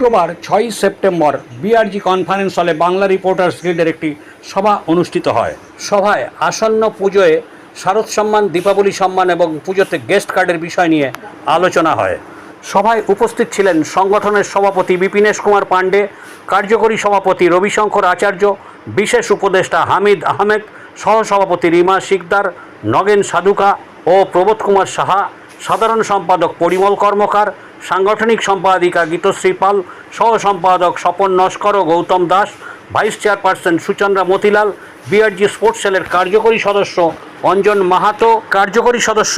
শুক্রবার ছয়ই September বিআরজি conference হলে বাংলা রিপোর্টার্স গিল্ডের একটি সভা অনুষ্ঠিত হয়। সভায় আসন্ন পুজোয় শারদ সম্মান, দীপাবলি সম্মান এবং পুজোতে গেস্ট কার্ডের বিষয় নিয়ে আলোচনা হয়। সভায় উপস্থিত ছিলেন সংগঠনের সভাপতি বিপিনেশ কুমার পাণ্ডে, কার্যকরী সভাপতি রবিশঙ্কর আচার্য, বিশেষ উপদেষ্টা হামিদ আহমেদ, সহসভাপতি রিমা শিকদার, নগেন সাধুকা ও প্রবোধ কুমার সাহা সাধারণ সম্পাদক পরিমল কর্মকার, সাংগঠনিক সম্পাদিকা গীতশ্রী পাল সহ সম্পাদক স্বপন নস্কর ও Gautam Das, vice chairperson Suchandra Motilal, BRG sports সেলের কার্যকরী সদস্য অঞ্জন মাহাতো, কার্যকরী সদস্য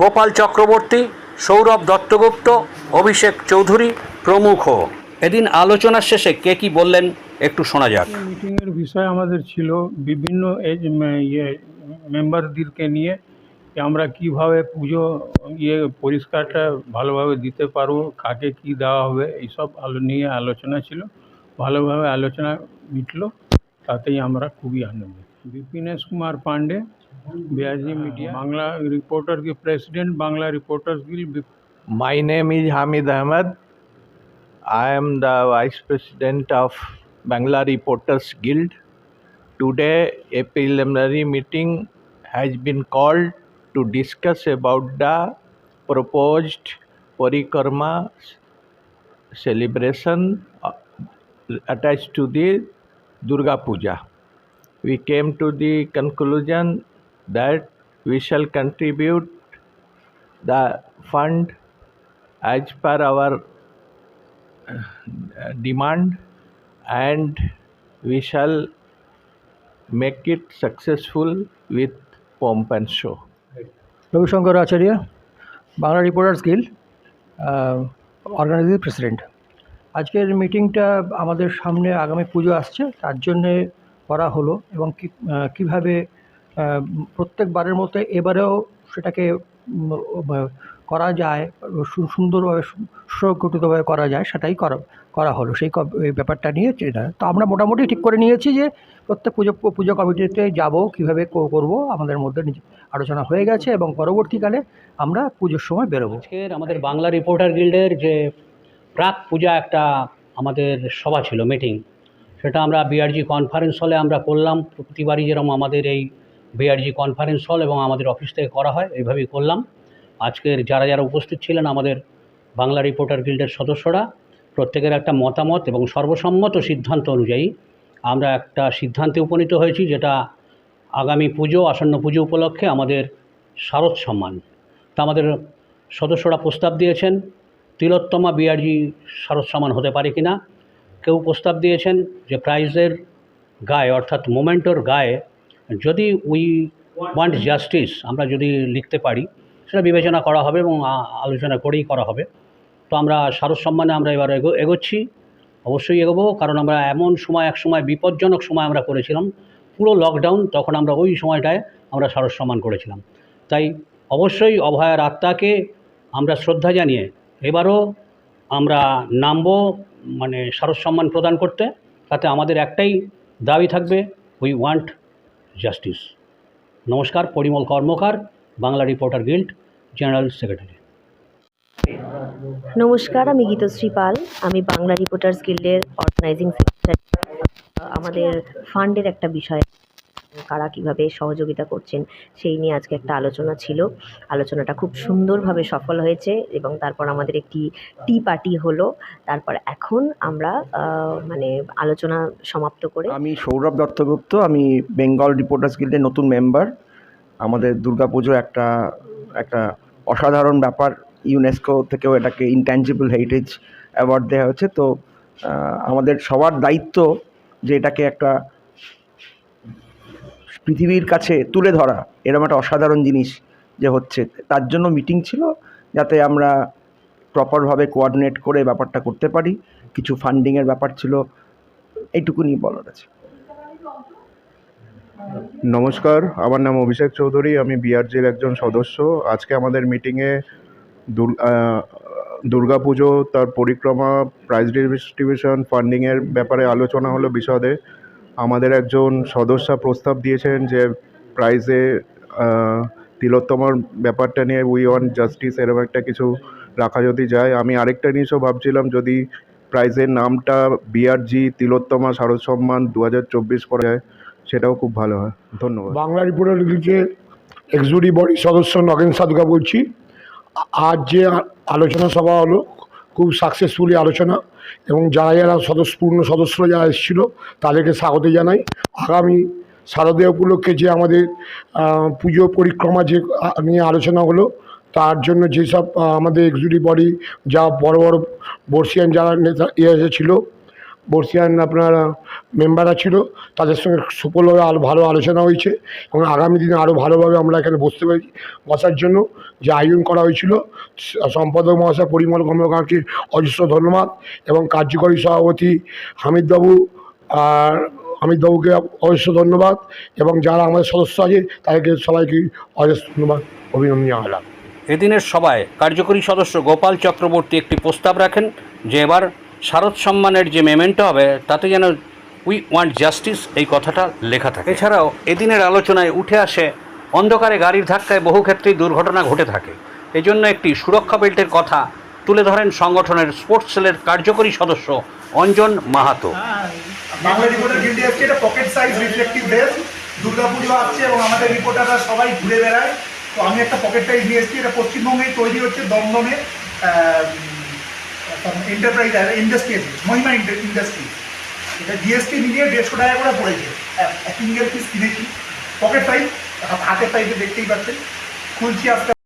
গোপাল চক্রবর্তী, সৌরভ দত্তগুপ্ত, অভিষেক চৌধুরী প্রমুখ। এদিন আলোচনার শেষে কে কি বললেন একটু শোনা যাক। মিটিংয়ের বিষয় আমাদের ছিল বিভিন্ন এজ ইয়ে মেম্বারদেরকে নিয়ে যে আমরা কীভাবে পুজো ইয়ে পরিষ্কারটা ভালোভাবে দিতে পারব কাকে কি দেওয়া হবে এইসব আলো নিয়ে আলোচনা ছিল ভালোভাবে আলোচনা মিটলো তাতেই আমরা খুবই আনন্দিত Bipinesh Kumar Pandey BRG media Bangla reporter কি president Bangla reporters guild My name is Hamid Ahmed. I am the Vice President of Bangla Reporters Guild. Today, a preliminary meeting has been called to discuss about the proposed Parikrama celebration uh, attached to the Durga Puja. We came to the conclusion that we shall contribute the fund as per our uh, demand and we shall make it successful with pomp and show. Ravishankar Acharya, Bangla reporters guild organizing president. আজকের মিটিংটা আমাদের সামনে আগামী পুজো আসছে, তার জন্যে করা হলো এবং কীভাবে প্রত্যেকবারের মতো এবারেও সেটাকে করা যায় সুন্দরভাবে সুসংগঠিতভাবে করা যায়, সেটাই করা করা হলো। সেই ব্যাপারটা নিয়ে এটা। তো আমরা মোটামুটি ঠিক করে নিয়েছি যে, প্রত্যেক পুজো পুজো কমিটিতে যাব, কীভাবে করব, আমাদের মধ্যে আলোচনা হয়ে গেছে এবং পরবর্তীকালে আমরা পুজোর সময় বেরোবো। আজকের আমাদের বাংলা রিপোর্টার গিল্ডের যে প্রাক পূজা একটা আমাদের সভা ছিল, মিটিং, সেটা আমরা বিআরজি কনফারেন্স হলে আমরা করলাম। প্রতিবারই যেরকম আমাদের এই বিআরজি কনফারেন্স হল এবং আমাদের অফিস থেকে করা হয়, এইভাবেই করলাম। আজকের যারা যারা উপস্থিত ছিলেন আমাদের বাংলা রিপোর্টার গিল্ডের সদস্যরা, প্রত্যেকের একটা মতামত এবং সর্বসম্মত সিদ্ধান্ত অনুযায়ী আমরা একটা সিদ্ধান্তে উপনীত হয়েছি যেটা আগামী পুজো, আসন্ন পুজো উপলক্ষে আমাদের শারদ সম্মান। তা আমাদের সদস্যরা প্রস্তাব দিয়েছেন, তিলোত্তমা বিআরজি শারদ সম্মান হতে পারে কি না কেউ প্রস্তাব দিয়েছেন যে প্রাইজের গায়ে, অর্থাৎ মোমেন্টোর গায়ে যদি উই ওয়ান্ট জাস্টিস, আমরা যদি লিখতে পারি সেটা বিবেচনা করা হবে এবং আলোচনা করেই করা হবে। তো আমরা শারদ সম্মানে আমরা এবার এগো, এগোচ্ছি। অবশ্যই এগোবো, কারণ আমরা এমন সময়, এক সময় বিপজ্জনক সময় আমরা করেছিলাম। পুরো লকডাউন তখন আমরা ওই সময়টায় আমরা শারদ সম্মান করেছিলাম। তাই অবশ্যই অভয়ার আত্মাকে আমরা শ্রদ্ধা জানিয়ে এবারও আমরা নামবো মানে শারদ সম্মান প্রদান করতে। তাতে আমাদের একটাই দাবি থাকবে উই ওয়ান্ট জাস্টিস নমস্কার, Parimal Karmakar. Bangla reporter guild general secretary. নমস্কার আমি গীতশ্রী পাল আমি বাংলা রিপোর্টার্স গিল্ডের অর্গানাইজিং সেক্রেটারি আমাদের ফান্ডের একটা বিষয় কারা কীভাবে সহযোগিতা করছেন সেই নিয়ে আজকে একটা আলোচনা ছিল। আলোচনাটা খুব সুন্দরভাবে সফল হয়েছে এবং তারপর আমাদের একটি টি পার্টি হলো। তারপর এখন আমরা মানে আলোচনা সমাপ্ত করে আমি সৌরভ দত্তগুপ্ত আমি বেঙ্গল রিপোর্টার্স গিল্ডের নতুন মেম্বার আমাদের দুর্গাপুজো একটা একটা অসাধারণ ব্যাপার। ইউনেস্কো থেকেও এটাকে ইনট্যাঞ্জিবল হেরিটেজ অ্যাওয়ার্ড দেওয়া হয়েছে। তো আমাদের সবার দায়িত্ব যে এটাকে একটা পৃথিবীর কাছে তুলে ধরা, এরকম একটা অসাধারণ জিনিস যে হচ্ছে। তার জন্য মিটিং ছিল, যাতে আমরা প্রপারভাবে কোঅর্ডিনেট করে ব্যাপারটা করতে পারি। কিছু ফান্ডিংয়ের ব্যাপার ছিল এইটুকুনি বলার আছে। নমস্কার, আমার নাম অভিষেক চৌধুরী, আমি বিআরজির একজন সদস্য। আজকে আমাদের মিটিংয়ে দুর্গাপুজো তার পরিক্রমা প্রাইজ ডিস্ট্রিবিউশন ফান্ডিংয়ের ব্যাপারে আলোচনা হলো বিশদে। আমাদের একজন সদস্য প্রস্তাব দিয়েছেন যে প্রাইজে তিলোত্তমার ব্যাপারটা নিয়ে উই ওয়ান জাস্টিস এরকম একটা কিছু রাখা যদি যায়। আমি আরেকটা জিনিসও ভাবছিলাম, যদি প্রাইজের নামটা বিআরজি, তিলোত্তমা শারদ সম্মান দু হাজার চব্বিশ করা যায় সেটাও খুব ভালো হয়। ধন্যবাদ। বাংলা রিপোর্টার গিল্ডের এক্সিকিউটিভ বডির সদস্য নগেন সাদুকা বলছি। আজ যে আলোচনা সভা হলো, খুব সাকসেসফুলি আলোচনা এবং যারা যারা সদস্য, পূর্ণ সদস্য যারা এসেছিল, তাদেরকে স্বাগত জানাই। আগামী শারদীয় উপলক্ষে যে আমাদের পুজো পরিক্রমা যে নিয়ে আলোচনা হলো, তার জন্য যেসব আমাদের এক্সিকিউটিভ বডি, যা বড় বড় বর্ষিয়ান যারা নেতা ইয়ে এসেছিল বর্ষিয়ান আপনার মেম্বাররা ছিল, তাদের সঙ্গে সুফলভাবে আরও ভালো আলোচনা হয়েছে এবং আগামী দিনে আরও ভালোভাবে আমরা এখানে বসতে পারি বসার জন্য যে আয়োজন করা হয়েছিল সম্পাদক মহাশয় পরিমল কর্মকারকে অজস্র ধন্যবাদ এবং কার্যকরী সভাপতি হামিদবাবু, আর হামিদবাবুকে অজস্র ধন্যবাদ এবং যারা আমাদের সদস্য আছে, তাদেরকে সবাইকে অজস্র ধন্যবাদ, অভিনন্দন জানালাম। এদিনের সভায় কার্যকরী সদস্য গোপাল চক্রবর্তী একটি প্রস্তাব রাখেন যে এবার শারদ সম্মানের যে মেমেন্টো হবে, তাতে যেন উই ওয়ান্ট জাস্টিস এই কথাটা লেখা থাকে। এছাড়াও এদিনের আলোচনায় উঠে আসে, অন্ধকারে গাড়ির ধাক্কায় বহু ক্ষেত্রেই দুর্ঘটনা ঘটে থাকে। এজন্য একটি সুরক্ষা বেল্টের কথা তুলে ধরেন সংগঠনের স্পোর্টস সেলের কার্যকরী সদস্য অঞ্জন মাহাতো। দুর্গাপুজো আসছে এবং আমাদের রিপোর্টাররা সবাই ঘুরে বেড়ায়। তো আমি একটা পকেট নিয়ে এসেছি, এটা পশ্চিমবঙ্গে তৈরি হচ্ছে, দমদমে। এন্টারপ্রাইজ ইন্ডাস্ট্রি আছে, মহিমা ইন্ডাস্ট্রি এটা জিএসটি মিলিয়ে দেড়শো টাকা করে পড়েছে। সিঙ্গেল পিস কিনেছি। পকেট পাইপ হাতের পাইপে দেখতেই পাচ্ছেন। খুলছি আজকে।